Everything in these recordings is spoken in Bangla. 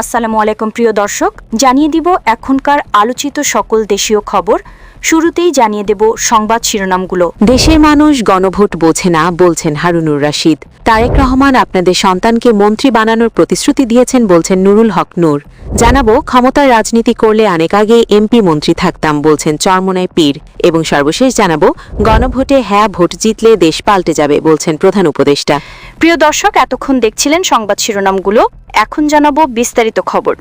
আসসালামু আলাইকুম প্রিয় দর্শক জানিয়ে দিব এখনকার আলোচিত সকল দেশীয় খবর। শুরুতেই জানিয়ে দেব সংবাদ শিরোনামগুলো। দেশের মানুষ গণভোট বোঝে না, বলছেন হারুনুর রাশিদ। তারেক রহমান আপনাদের সন্তানকে মন্ত্রী বানানোর প্রতিশ্রুতি দিয়েছেন, বলছেন নুরুল হক নূর। জানাব, ক্ষমতার রাজনীতি করলে অনেক আগে এমপি মন্ত্রী থাকতাম, বলছেন চরমনায় পীর। এবং সর্বশেষ জানাব, গণভোটে হ্যাঁ ভোট জিতলে দেশ পাল্টে যাবে, বলছেন প্রধান উপদেষ্টা। প্রিয় দর্শক, এতক্ষণ দেখছিলেন সংবাদ শিরোনামগুলো। এখন জানাব বিস্তারিত খবর।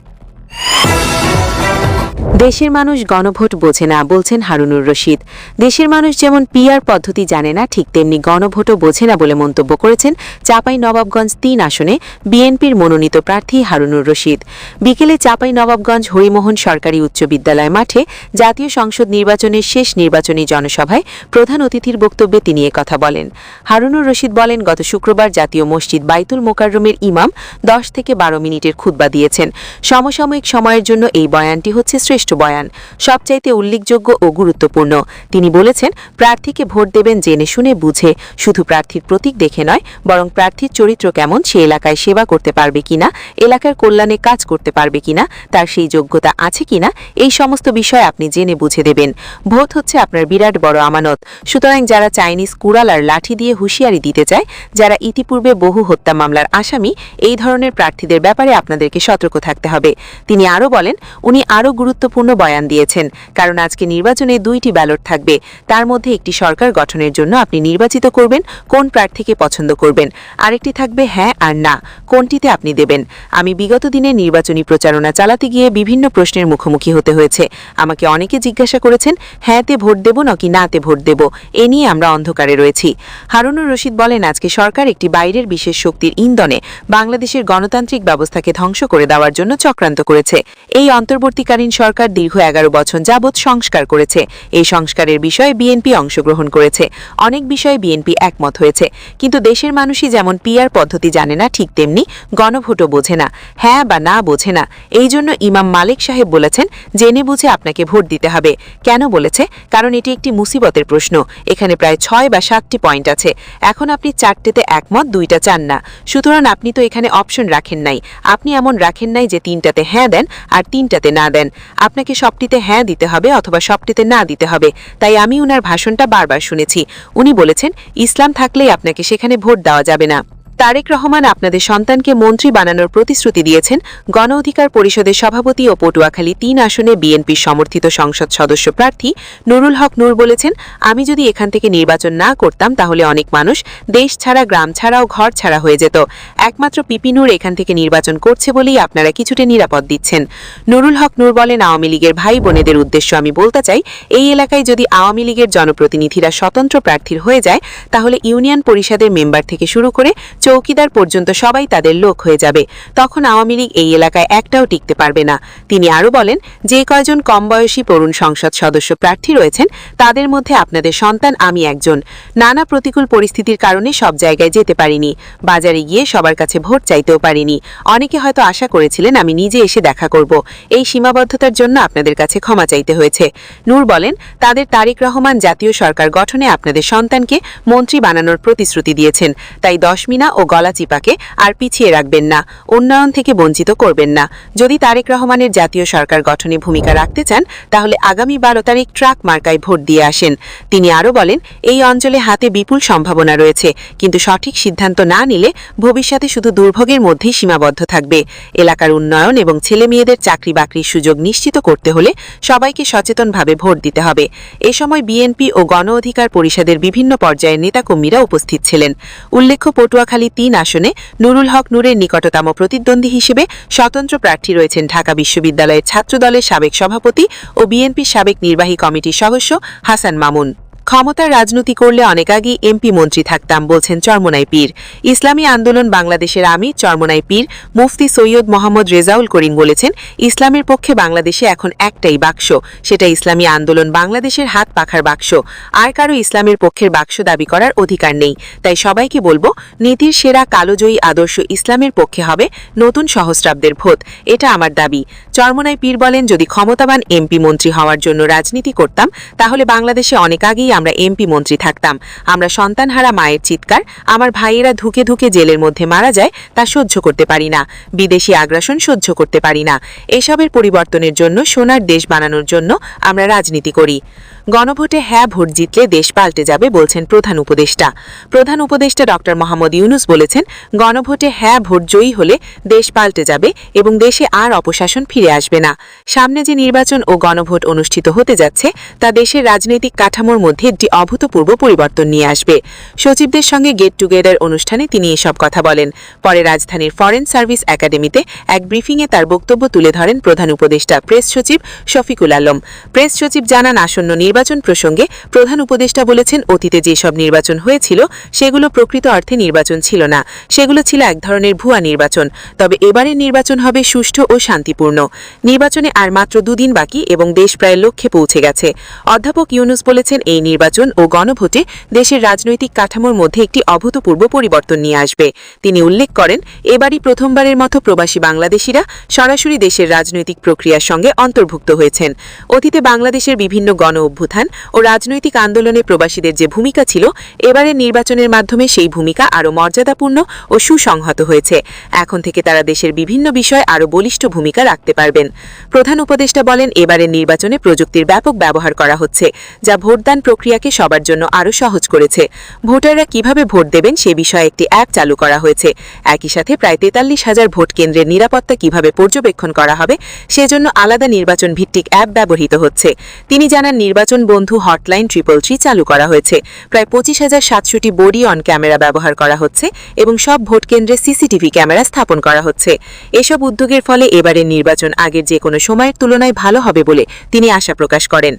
দেশের মানুষ গণভোট বোঝে না, বলছেন হারুনুর রশিদ। দেশের মানুষ যেমন পিআর পদ্ধতি জানে না, ঠিক তেমনি গণভোটও বোঝে না বলে মন্তব্য করেছেন চাপাই নবাবগঞ্জ তিন আসনে বিএনপির মনোনীত প্রার্থী হারুনুর রশিদ। বিকেলে চাপাই নবাবগঞ্জ হরিমোহন সরকারি উচ্চ বিদ্যালয় মাঠে জাতীয় সংসদ নির্বাচনের শেষ নির্বাচনী জনসভায় প্রধান অতিথির বক্তব্যে তিনি কথা বলেন। হারুনুর রশিদ বলেন, গত শুক্রবার জাতীয় মসজিদ বাইতুল মোকাররমের ইমাম দশ থেকে বারো মিনিটের খুতবা দিয়েছেন। সমসাময়িক সময়ের জন্য এই বয়ানটি হচ্ছে শ্রেষ্ঠ বয়ান, সবচাইতে উল্লেখযোগ্য ও গুরুত্বপূর্ণ। তিনি বলেছেন, প্রার্থীকে ভোট দেবেন জেনে শুনে বুঝে, শুধু প্রার্থীর প্রতীক দেখে নয়, বরং প্রার্থীর চরিত্র কেমন, সে এলাকায় সেবা করতে পারবে কিনা, এলাকার কল্যাণে কাজ করতে পারবে কিনা, তার সেই যোগ্যতা আছে কিনা, এই সমস্ত বিষয় আপনি জেনে বুঝে দেবেন। ভোট হচ্ছে আপনার বিরাট বড় আমানত। সুতরাং যারা চাইনিজ কুড়াল আর লাঠি দিয়ে হুঁশিয়ারি দিতে চায়, যারা ইতিপূর্বে বহু হত্যা মামলার আসামি, এই ধরনের প্রার্থীদের ব্যাপারে আপনাদেরকে সতর্ক থাকতে হবে। তিনি আরও বলেন, উনি আরও গুরুত্বপূর্ণ বয়ান দিয়েছেন। কারণ আজকে নির্বাচনে দুইটি ব্যালট থাকবে। তার মধ্যে একটি সরকার গঠনের জন্য আপনি নির্বাচিত করবেন, কোন প্রার্থীকে পছন্দ করবেন। আরেকটি থাকবে হ্যাঁ আর না, কোনটিতে আপনি দেবেন। আমি বিগত দিনে নির্বাচনী প্রচারণা চালাতে গিয়ে বিভিন্ন প্রশ্নের মুখোমুখি হতে হয়েছে। আমাকে অনেকে জিজ্ঞাসা করেছেন, হ্যাঁতে ভোট দেব নাকি নাতে ভোট দেব? এ নিয়ে আমরা অন্ধকারে রয়েছি। হারুনুর রশিদ বলেন, আজকে সরকার একটি বাইরের বিশেষ শক্তির ইন্ধনে বাংলাদেশের গণতান্ত্রিক ব্যবস্থাকে ধ্বংস করে দেওয়ার জন্য চক্রান্ত করেছে। এই অন্তর্বর্তীকালীন সরকার দীর্ঘ এগারো বছর যাবৎ সংস্কার করেছে। এই সংস্কারের বিষয়ে বিএনপি অংশগ্রহণ করেছে। অনেক বিষয়ে বিএনপি একমত হয়েছে। কিন্তু দেশের মানুষই যেমন পিআর পদ্ধতি জানে না, ঠিক তেমনি গণভোটও বোঝে না। হ্যাঁ বা না বোঝে না। এই জন্য ইমাম মালিক সাহেব বলেছেন, জেনে বুঝে আপনাকে ভোট দিতে হবে। কেন বলেছে? কারণ এটি একটি মুসিবতের প্রশ্ন। এখানে প্রায় ছয় বা সাতটি পয়েন্ট আছে। এখন আপনি চারটেতে একমত, দুইটা চান না। সুতরাং আপনি তো এখানে অপশন রাখেন নাই। আপনি এমন রাখেন নাই যে তিনটাতে হ্যাঁ দেন আর তিনটাতে না দেন। আপনাকে সবটিতে হ্যাঁ দিতে হবে অথবা সবটিতে না দিতে হবে। তাই আমি উনার ভাষণটা বারবার শুনেছি। উনি বলেছেন, ইসলাম থাকলেই আপনাকে সেখানে ভোট দেওয়া যাবে না। তারেক রহমান আপনাদের সন্তানকে মন্ত্রী বানানোর প্রতিশ্রুতি দিয়েছেন। গণ অধিকার পরিষদের সভাপতি ও পটুয়াখালী তিন আসনে বিএনপির সমর্থিত সংসদ সদস্য প্রার্থী নুরুল হক নূর বলেছেন, আমি যদি এখান থেকে নির্বাচন না করতাম, তাহলে অনেক মানুষ দেশ ছাড়া, গ্রাম ছাড়াও ঘর ছাড়া হয়ে যেত। একমাত্র পিপি নূর এখান থেকে নির্বাচন করছে বলেই আপনারা কিছুটা নিরাপদ দিচ্ছেন। নুরুল হক নূর বলেন, আওয়ামী লীগের ভাই বোনেদের উদ্দেশ্য আমি বলতে চাই, এই এলাকায় যদি আওয়ামী লীগের জনপ্রতিনিধিরা স্বতন্ত্র প্রার্থীর হয়ে যায়, তাহলে ইউনিয়ন পরিষদের মেম্বার থেকে শুরু করে চৌকিদার পর্যন্ত সবাই তাদের লোক হয়ে যাবে। তখন আওয়ামী লীগ এই এলাকায় একটাও টিকতে পারবে না। তিনি আরও বলেন, যে কয়জন কম বয়সী তরুণ সংসদ সদস্য প্রার্থী রয়েছেন, তাদের মধ্যে আপনাদের সন্তান আমি একজন। নানা প্রতিকূল পরিস্থিতির কারণে সব জায়গায় যেতে পারিনি। বাজারে গিয়ে সবার কাছে ভোট চাইতেও পারিনি। অনেকে হয়তো আশা করেছিলেন আমি নিজে এসে দেখা করব। এই সীমাবদ্ধতার জন্য আপনাদের কাছে ক্ষমা চাইতে হয়েছে। নূর বলেন, তাদের তারেক রহমান জাতীয় সরকার গঠনে আপনাদের সন্তানকে মন্ত্রী বানানোর প্রতিশ্রুতি দিয়েছেন। তাই দশমিনা ও গলাচিপাকে আর পিছিয়ে রাখবেন না, উন্নয়ন থেকে বঞ্চিত করবেন না। যদি তারেক রহমানের জাতীয় সরকার গঠনে ভূমিকা রাখতে চান, তাহলে আগামী বারো তারিখ ট্রাক মার্কায় ভোট দিয়ে আসেন। তিনি আরও বলেন, এই অঞ্চলে হাতে বিপুল সম্ভাবনা রয়েছে, কিন্তু সঠিক সিদ্ধান্ত না নিলে ভবিষ্যতে শুধু দুর্ভোগের মধ্যেই সীমাবদ্ধ থাকবে। এলাকার উন্নয়ন এবং ছেলে মেয়েদের চাকরি বাকরির সুযোগ নিশ্চিত করতে হলে সবাইকে সচেতনভাবে ভোট দিতে হবে। এ সময় বিএনপি ও গণ অধিকার পরিষদের বিভিন্ন পর্যায়ের নেতাকর্মীরা উপস্থিত ছিলেন। উল্লেখ্য, পটুয়াখালী তিন আসনে নুরুল হক নূরের নিকটতম প্রতিদ্বন্দ্বী হিসেবে স্বতন্ত্র প্রার্থী রয়েছেন ঢাকা বিশ্ববিদ্যালয়ের ছাত্রদলের সাবেক সভাপতি ও বিএনপির সাবেক নির্বাহী কমিটির সদস্য হাসান মামুন। ক্ষমতার রাজনীতি করলে অনেক আগেই এমপি মন্ত্রী থাকতাম, বলছেন চরমনাই পীর। ইসলামী আন্দোলন বাংলাদেশের আমির চরমনাই পীর মুফতি সৈয়দ মোহাম্মদ রেজাউল করিম বলেছেন, ইসলামের পক্ষে বাংলাদেশে এখন একটাই বাক্স, সেটা ইসলামী আন্দোলন বাংলাদেশের হাত পাখার বাক্স। আর কারও ইসলামের পক্ষের বাক্স দাবি করার অধিকার নেই। তাই সবাইকে বলব, নীতির সেরা কালোজয়ী আদর্শ ইসলামের পক্ষে হবে নতুন সহস্রাব্দের ভোট, এটা আমার দাবি। চরমনাই পীর বলেন, যদি ক্ষমতাবান এমপি মন্ত্রী হওয়ার জন্য রাজনীতি করতাম, তাহলে বাংলাদেশে অনেক আগেই আমরা এমপি মন্ত্রী থাকতাম। আমরা সন্তানহারা মায়ের চিৎকার, আমার ভাইয়েরা ধুকে ধুকে জেলের মধ্যে মারা যায়, তা সহ্য করতে পারি না। বিদেশি আগ্রাসন সহ্য করতে পারি না। এসবের পরিবর্তনের জন্য, সোনার দেশ বানানোর জন্য আমরা রাজনীতি করি। গণভোটে হ্যাঁ ভোট জিতলে দেশ পাল্টে যাবে বলছেন প্রধান উপদেষ্টা। প্রধান উপদেষ্টা ডক্টর মোহাম্মদ ইউনুস বলেছেন, গণভোটে হ্যাঁ ভোট জয়ী হলে দেশ পাল্টে যাবে এবং দেশে আর অপশাসন ফিরে আসবে না। সামনে যে নির্বাচন ও গণভোট অনুষ্ঠিত হতে যাচ্ছে, তা দেশের রাজনৈতিক কাঠামোর মধ্যে একটি অভূতপূর্ব পরিবর্তন নিয়ে আসবে। সচিবদের সঙ্গে গেট টুগেদার অনুষ্ঠানে তিনি এসব কথা বলেন। পরে রাজধানীর ফরেন সার্ভিস একাডেমিতে এক ব্রিফিংয়ে তার বক্তব্য তুলে ধরেন প্রধান উপদেষ্টা প্রেস সচিব শফিকুল আলম। প্রেস সচিব জানান, আসন্ন নির্বাচন প্রসঙ্গে প্রধান উপদেষ্টা বলেছেন, অতীতে যেসব নির্বাচন হয়েছিল, সেগুলো প্রকৃত অর্থে নির্বাচন ছিল না। সেগুলো ছিল এক ধরনের ভুয়া নির্বাচন। তবে এবারের নির্বাচন হবে সুষ্ঠু ও শান্তিপূর্ণ। নির্বাচনে আর মাত্র দুদিন বাকি এবং দেশ প্রায় লক্ষ্যে পৌঁছে গেছে। অধ্যাপক ইউনুস বলেছেন, এই নির্বাচন ও গণভোটে দেশের রাজনৈতিক কাঠামোর মধ্যে একটি অভূতপূর্ব পরিবর্তন নিয়ে আসবে। তিনি উল্লেখ করেন, এবারই প্রথমবারের মতো প্রবাসী বাংলাদেশিরা সরাসরি দেশের রাজনৈতিক প্রক্রিয়ার সঙ্গে অন্তর্ভুক্ত হয়েছেন। অতীতে বাংলাদেশের বিভিন্ন গণ অভ্যুত্থান ও রাজনৈতিক আন্দোলনে প্রবাসীদের যে ভূমিকা ছিল, এবারের নির্বাচনের মাধ্যমে সেই ভূমিকা আরও মর্যাদাপূর্ণ ও সুসংহত হয়েছে। এখন থেকে তারা দেশের বিভিন্ন বিষয়ে আরও বলিষ্ঠ ভূমিকা রাখতে পারবেন। প্রধান উপদেষ্টা বলেন, এবারের নির্বাচনে প্রযুক্তির ব্যাপক ব্যবহার করা হচ্ছে, যা ভোটদান প্রক্রিয়াকে সবার জন্য আরও সহজ করেছে। ভোটাররা কীভাবে ভোট দেবেন সে বিষয়ে একটি অ্যাপ চালু করা হয়েছে। একই সাথে প্রায় তেতাল্লিশ হাজার ভোট কেন্দ্রের নিরাপত্তা কীভাবে পর্যবেক্ষণ করা হবে, সেজন্য আলাদা নির্বাচন ভিত্তিক অ্যাপ ব্যবহৃত হচ্ছে। তিনি জানান, নির্বাচন বন্ধু হটলাইন ট্রিপল থ্রি চালু করা হয়েছে। প্রায় পঁচিশ হাজার সাতশোটি বডি অন ক্যামেরা ব্যবহার করা হচ্ছে এবং সব ভোট কেন্দ্রে সিসিটিভি ক্যামেরা স্থাপন করা হচ্ছে। এসব উদ্যোগের ফলে এবারের নির্বাচন আগের যে কোনো সময়ের তুলনায় ভালো হবে বলে তিনি আশা প্রকাশ করেন।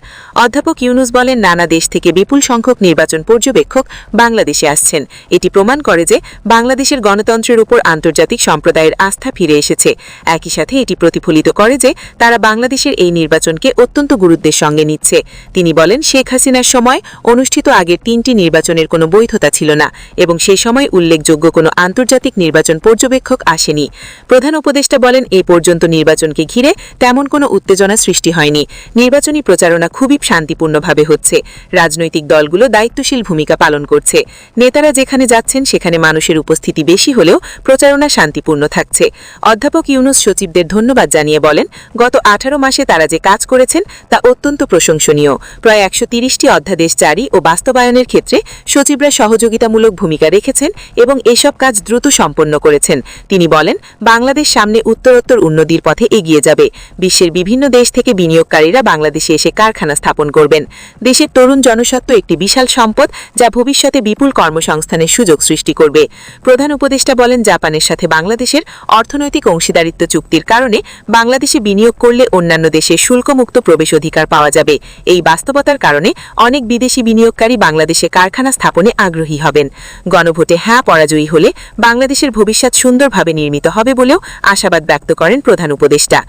অধ্যাপক ইউনুস বলেন, নানা দেশ থেকে বিপুল সংখ্যক নির্বাচন পর্যবেক্ষক বাংলাদেশে আসছেন। এটি প্রমাণ করে যে বাংলাদেশের গণতন্ত্রের উপর আন্তর্জাতিক সম্প্রদায়ের আস্থা ফিরে এসেছে। একই সাথে এটি প্রতিফলিত করে যে তারা বাংলাদেশের এই নির্বাচনকে অত্যন্ত গুরুত্বের সঙ্গে নিচ্ছে। তিনি বলেন, শেখ হাসিনার সময় অনুষ্ঠিত আগের তিনটি নির্বাচনের কোনো বৈধতা ছিল না এবং সেই সময় উল্লেখযোগ্য কোনো আন্তর্জাতিক নির্বাচন পর্যবেক্ষক আসেনি। প্রধান উপদেষ্টা বলেন, এ পর্যন্ত নির্বাচনকে ঘিরে তেমন কোনো উত্তেজনা সৃষ্টি হয়নি। নির্বাচনী প্রচারণা খুবই শান্তিপূর্ণভাবে হচ্ছে। রাজনৈতিক দলগুলো দায়িত্বশীল ভূমিকা পালন করছে। নেতারা যেখানে যাচ্ছেন, সেখানে মানুষের উপস্থিতি বেশি হলেও প্রচারণা শান্তিপূর্ণ থাকছে। অধ্যাপক ইউনুস সচিবদের ধন্যবাদ জানিয়ে বলেন, গত আঠারো মাসে তারা যে কাজ করেছেন, তা অত্যন্ত প্রশংসনীয়। প্রায় একশো তিরিশটি অধ্যাদেশ জারি ও বাস্তবায়নের ক্ষেত্রে সচিবরা সহযোগিতামূলক ভূমিকা রেখেছেন এবং এসব কাজ দ্রুত সম্পন্ন করেছেন। তিনি বলেন, বাংলাদেশ সামনে উত্তরোত্তর উন্নতির পথে এগিয়ে যাবে। বিশ্বের বিভিন্ন দেশ থেকে বিনিয়োগকারীরা বাংলাদেশে এসে কারখানা স্থাপন করবেন। দেশের তরুণ জনসত্ব একটি বিশাল সম্পদ যা ভবিষ্যতে বিপুল কর্মসংস্থানের সুযোগ সৃষ্টি করবে। প্রধান উপদেষ্টা বলেন, জাপানের সাথে বাংলাদেশের অর্থনৈতিক অংশীদারিত্ব চুক্তির কারণে বাংলাদেশে বিনিয়োগ করলে অন্যান্য দেশে শুল্কমুক্ত প্রবেশ অধিকার পাওয়া যাবে। এই বাস্তবতার কারণে অনেক বিদেশি বিনিয়োগকারী বাংলাদেশে কারখানা স্থাপনে আগ্রহী হবেন। গণভোটে হ্যাঁ পরাজয়ী হলে বাংলাদেশের ভবিষ্যৎ সুন্দরভাবে নির্মিত হবে বলেও আশাবাদ ব্যক্ত করেন প্রধান উপদেষ্টা।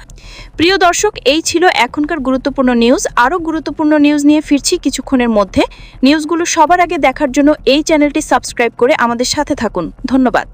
প্রিয় দর্শক, এই ছিল এখনকার গুরুত্বপূর্ণ নিউজ। আরও গুরুত্বপূর্ণ নিউজ নিয়ে ফিরছি কিছুক্ষণের মধ্যে নিউজগুলো সবার আগে দেখার জন্য এই চ্যানেলটি সাবস্ক্রাইব করে আমাদের সাথে থাকুন। ধন্যবাদ।